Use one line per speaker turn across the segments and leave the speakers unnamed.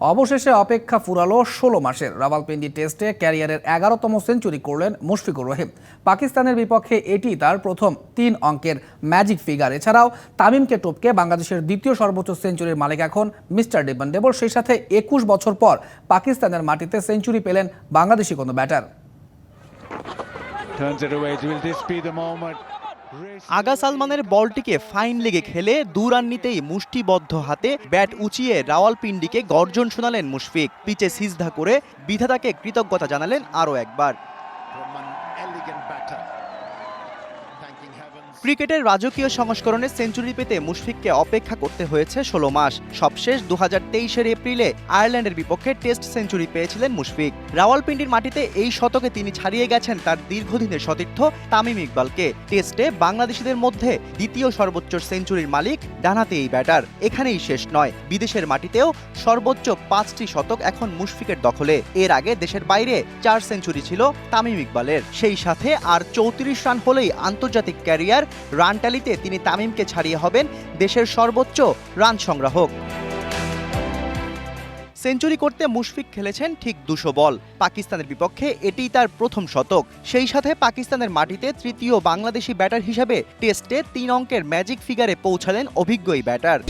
অবশেষে অপেক্ষা ফুরালো ষোলো মাসের রাওয়ালপিন্ডি টেস্টে ক্যারিয়ারের এগারোতম সেঞ্চুরি করলেন মুশফিকুর রহিম পাকিস্তানের বিপক্ষে এটি তার প্রথম তিন অঙ্কের ম্যাজিক ফিগার এছাড়াও তামিমকে টপকে বাংলাদেশের দ্বিতীয় সর্বোচ্চ সেঞ্চুরির মালিক এখন মিস্টার ডিপেন্ডেবল সেই সাথে একুশ বছর পর পাকিস্তানের মাটিতে সেঞ্চুরি পেলেন বাংলাদেশি কোনো batter
Turns it away. Will this be the moment?
Agha সালমানের বলটিকে ফাইন লেগে খেলে দু রান নিতেই মুষ্টিবদ্ধ হাতে ব্যাট উঁচিয়ে রাওয়ালপিন্ডিকে গর্জন শোনালেন মুশফিক। পিচে সিজধা করে বিধাতাকে কৃতজ্ঞতা জানালেন আরও একবার। ক্রিকেটের রাজকীয় সংস্করণে সেঞ্চুরি পেতে মুশফিককে অপেক্ষা করতে হয়েছে ষোলো মাস। সবশেষ দু হাজার এপ্রিলে আয়ারল্যান্ডের বিপক্ষে টেস্ট সেঞ্চুরি পেয়েছিলেন মুশফিক। রাওয়ালপিন্ডির মাটিতে এই শতকে তিনি ছাড়িয়ে গেছেন তার দীর্ঘদিনের সতীর্থ তামিম ইকবালকে। টেস্টে বাংলাদেশিদের মধ্যে দ্বিতীয় সর্বোচ্চ সেঞ্চুরির মালিক ডানাতে এই ব্যাটার। এখানেই শেষ নয়। বিদেশের মাটিতেও সর্বোচ্চ পাঁচটি শতক এখন মুশফিকের দখলে। এর আগে দেশের বাইরে চার সেঞ্চুরি ছিল তামিম ইকবালের। সেই সাথে আর চৌত্রিশ রান হলেই আন্তর্জাতিক ক্যারিয়ার রান ট্যালিতে তিনি তামিমকে ছাড়িয়ে হবেন দেশের সর্বোচ্চ রান সংগ্রাহক। সেঞ্চুরি করতে মুশফিক খেলেছেন ঠিক দুশো বল। পাকিস্তানের বিপক্ষে এটিই তার প্রথম শতক। সেই সাথে পাকিস্তানের মাটিতে তৃতীয় বাংলাদেশি ব্যাটার হিসাবে টেস্টে তিন অঙ্কের ম্যাজিক ফিগারে পৌঁছালেন অভিজ্ঞ এই ব্যাটার।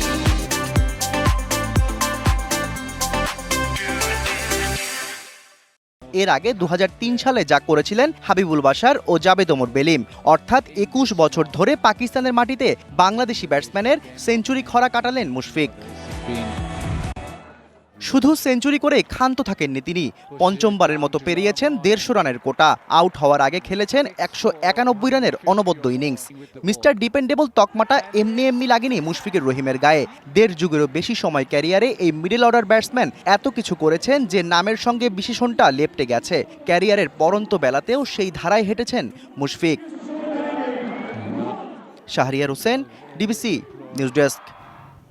এর আগে দু হাজার তিন সালে যা করেছিলেন হাবিবুল বাসার ও জাবেদ ওমর বেলিম। অর্থাৎ একুশ বছর ধরে পাকিস্তানের মাটিতে বাংলাদেশি ব্যাটসম্যানের সেঞ্চুরি খরা কাটালেন মুশফিক। শুধু সেঞ্চুরি করে ক্ষান্ত থাকেননি তিনি। পঞ্চমবারের মতো পেরিয়েছেন দেড়শো রানের কোটা। আউট হওয়ার আগে খেলেছেন একশো একানব্বই রানের অনবদ্য ইনিংস। মিস্টার ডিপেন্ডেবল তকমাটা এমনি এমনি লাগেনি মুশফিকুর রহিমের গায়ে। দেড় যুগেরও বেশি সময় ক্যারিয়ারে এই মিডল অর্ডার ব্যাটসম্যান এত কিছু করেছেন যে নামের সঙ্গে বিশেষণটা লেপটে গেছে। ক্যারিয়ারের পরন্ত বেলাতেও সেই ধারায় হেঁটেছেন Mushfiq. Shahriar Hossain, DBC news desk.